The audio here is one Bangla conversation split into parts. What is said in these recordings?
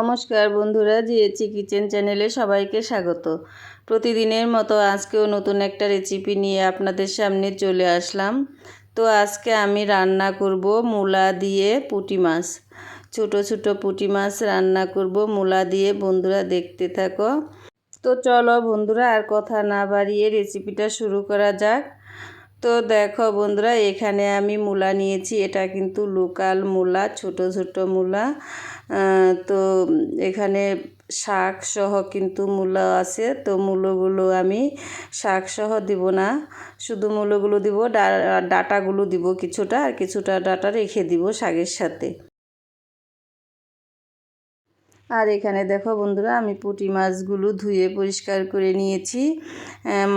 নমস্কার বন্ধুরা জিএচি কিচেন চ্যানেলে সবাইকে স্বাগত। প্রতিদিনের মতো আজকেও নতুন একটা রেসিপি নিয়ে আপনাদের সামনে চলে আসলাম। তো আজকে আমি রান্না করব মূলা দিয়ে পুঁটি মাছ। ছোট ছোট পুঁটি মাছ রান্না করব, মূলা দিয়ে বন্ধুরা দেখতে থাকো। তো চলো বন্ধুরা, আর কথা না বাড়িয়ে রেসিপিটা শুরু করা যাক। তো দেখো বন্ধুরা, এখানে আমি মূলা নিয়েছি। এটা কিন্তু লোকাল মূলা, ছোট ছোট মূলা। তো এখানে শাক সহ কিন্তু মূলা আছে। তো মূলগুলো আমি শাক সহ দিব না। শুধু মূলগুলো দিব ডাটাগুলো দিব কিছুটা, আর কিছুটা ডাটা রেখে দিব শাকের সাথে। আর এখানে দেখো বন্ধুরা, আমি পুঁটি মাছগুলো ধুয়ে পরিষ্কার করে নিয়েছি।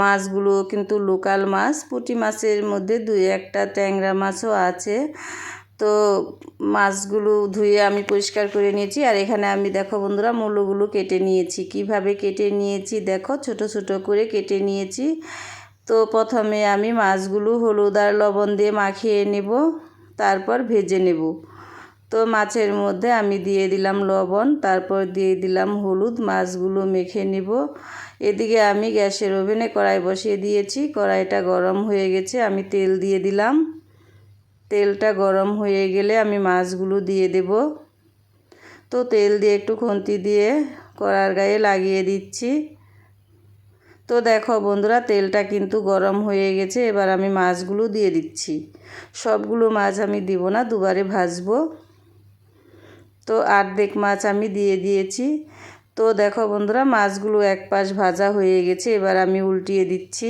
মাছগুলো কিন্তু লোকাল মাছ। পুঁটি মাছের মধ্যে দুই একটা ট্যাংরা মাছও আছে। তো মাছগুলো ধুয়ে আমি পরিষ্কার করে নিয়েছি। আর এখানে আমি দেখো বন্ধুরা মূলগুলো কেটে নিয়েছি। কীভাবে কেটে নিয়েছি দেখো, ছোট ছোট করে কেটে নিয়েছি। তো প্রথমে আমি মাছগুলো হলুদ আর লবণ দিয়ে মাখিয়ে নেব, তারপর ভেজে নেব। তো মাছের মধ্যে আমি দিয়ে দিলাম লবণ, তারপর দিয়ে দিলাম হলুদ, মাছগুলো মেখে নিব। এদিকে আমি গ্যাসের ওভেনে কড়াই বসিয়ে দিয়েছি, কড়াইটা গরম হয়ে গেছে, আমি তেল দিয়ে দিলাম। তেলটা গরম হয়ে গেলে আমি মাছগুলো দিয়ে দেব। তো তেল দিয়ে একটু খুন্তি দিয়ে কড়ার গায়ে লাগিয়ে দিচ্ছি। তো দেখো বন্ধুরা, তেলটা কিন্তু গরম হয়ে গেছে, এবার আমি মাছগুলো দিয়ে দিচ্ছি। সবগুলো মাছ আমি দিব না, দুবারে ভাজবো। তো আর্ধেক মাছ আমি দিয়ে দিয়েছি। তো দেখো বন্ধুরা, মাছগুলো এক পাশ ভাজা হয়ে গেছে, এবার আমি উল্টিয়ে দিচ্ছি।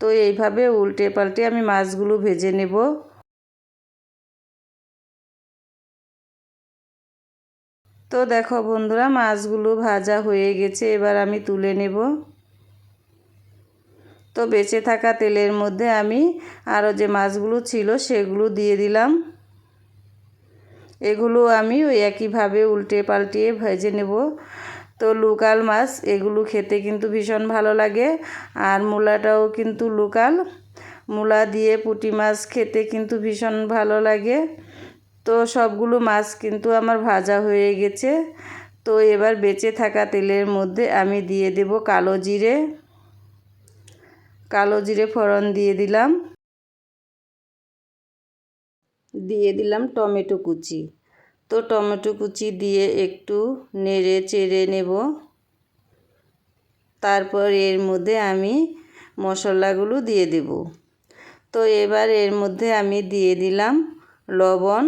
তো এইভাবে উল্টে পাল্টে আমি মাছগুলো ভেজে নেব। তো দেখো বন্ধুরা, মাছগুলো ভাজা হয়ে গেছে, এবার আমি তুলে নেব। তো বেঁচে থাকা তেলের মধ্যে আমি আরও যে মাছগুলো ছিল, সেগুলো দিয়ে দিলাম। এগুলো আমি ওই একইভাবে উল্টে পাল্টিয়ে ভেজে নেব। তো লোকাল মাছ, এগুলো খেতে কিন্তু ভীষণ ভালো লাগে। আর মূলাটাও কিন্তু লোকাল। মূলা দিয়ে পুঁটি মাছ খেতে কিন্তু ভীষণ ভালো লাগে। তো সবগুলো মাছ কিন্তু আমার ভাজা হয়ে গেছে। তো এবার বেঁচে থাকা তেলের মধ্যে আমি দিয়ে দেব কালো জিরে। কালো জিরে ফোড়ন দিয়ে দিলাম। দিয়ে দিলাম টমেটো কুচি। তো টমেটো কুচি দিয়ে একটু নেড়ে চেড়ে নেব। তারপর এর মধ্যে আমি মশলাগুলো দিয়ে দেব। তো এবার এর মধ্যে আমি দিয়ে দিলাম লবণ,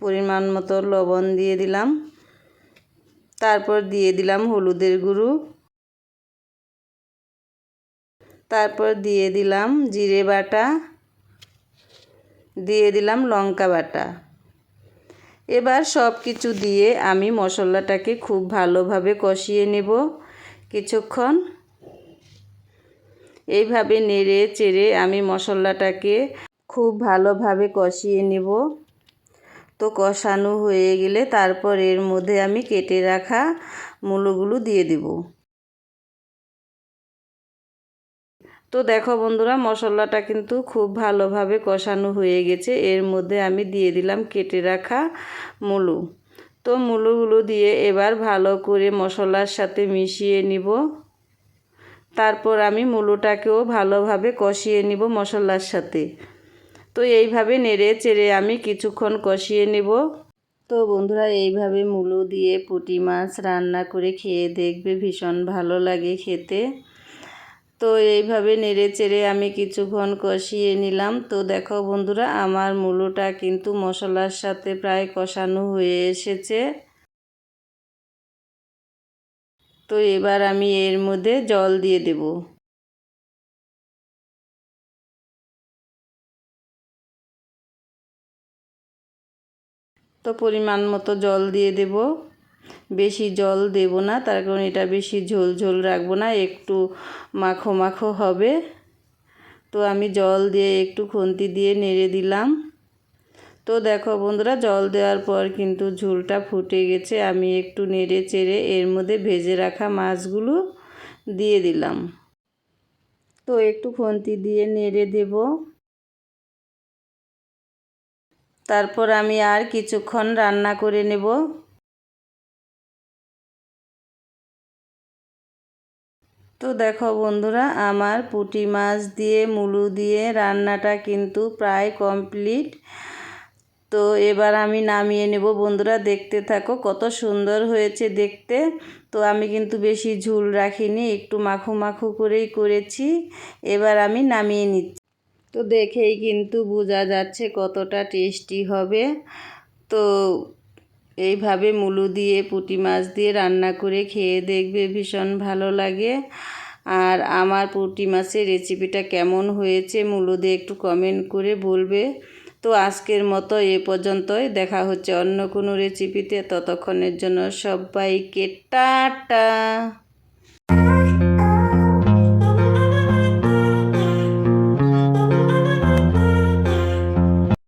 পরিমাণ মতো লবণ দিয়ে দিলাম। তারপর দিয়ে দিলাম হলুদের গুঁড়ো। তারপর দিয়ে দিলাম জিরে বাটা। দিয়ে দিলাম লঙ্কা বাটা। এবার সব কিছু দিয়ে আমি মশলাটাকে খুব ভালোভাবে কষিয়ে নেব কিছুক্ষণ। এইভাবে নেড়ে চেড়ে আমি মশলাটাকে খুব ভালোভাবে কষিয়ে নেব। তো কষানো হয়ে গেলে তারপর এর মধ্যে আমি কেটে রাখা মূলগুলো দিয়ে দেবো। তো দেখো বন্ধুরা, মশলাটা কিন্তু খুব ভালোভাবে কষানো হয়ে গেছে। এর মধ্যে আমি দিয়ে দিলাম কেটে রাখা মুলু। তো মুলুগুলো দিয়ে এবার ভালো করে মশলার সাথে মিশিয়ে নিব। তারপর আমি মুলুটাকেও ভালোভাবে কষিয়ে নিব মশলার সাথে। তো এইভাবে নেড়ে চেড়ে আমি কিছুক্ষণ কষিয়ে নেব। তো বন্ধুরা, এইভাবে মুলু দিয়ে পুঁটি মাছ রান্না করে খেয়ে দেখবে ভীষণ ভালো লাগে খেতে। তো এইভাবে নেড়ে চেড়ে আমি কিছুক্ষণ কষিয়ে নিলাম। তো দেখো বন্ধুরা, আমার মূলোটা কিন্তু মশলার সাথে প্রায় কষানো হয়ে এসেছে। তো এবার আমি এর মধ্যে জল দিয়ে দেব। তো পরিমাণ মতো জল দিয়ে দেবো। বেশি জল দেব না, তার কারণ এটা বেশি ঝোল ঝোল রাখব না, একটু মাখো মাখো হবে। তো আমি জল দিয়ে একটু খুন্তি দিয়ে নেড়ে দিলাম। তো দেখো বন্ধুরা, জল দেওয়ার পর কিন্তু ঝোলটা ফুটে গেছে, আমি একটু নেড়ে চেড়ে এর মধ্যে ভেজে রাখা মাছগুলো দিয়ে দিলাম। তো একটু খুন্তি দিয়ে নেড়ে দেব। তারপর আমি আর কিছুক্ষণ রান্না করে নেব। তো দেখো বন্ধুরা, আমার পুঁটি মাছ দিয়ে, মুলু দিয়ে রান্নাটা কিন্তু প্রায় কমপ্লিট। তো এবার আমি নামিয়ে নেব। বন্ধুরা, দেখতে থাকো কত সুন্দর হয়েছে দেখতে। তো আমি কিন্তু বেশি ঝুল রাখিনি, একটু মাখু মাখু করেই করেছি। এবার আমি নামিয়ে নিচ্ছি। তো দেখেই কিন্তু বোঝা যাচ্ছে কতটা টেস্টি হবে। তো এইভাবে মুলো দিয়ে, পুঁটি মাছ দিয়ে রান্না করে খেয়ে দেখবে ভীষণ ভালো লাগে। আর আমার পুঁটি মাছের রেসিপিটা কেমন হয়েছে মুলো দিয়ে একটু কমেন্ট করে বলবে। তো আজকের মতো এ পর্যন্তই। দেখা হচ্ছে অন্য কোনো রেসিপিতে। ততক্ষণের জন্য সবাইকে টাটা।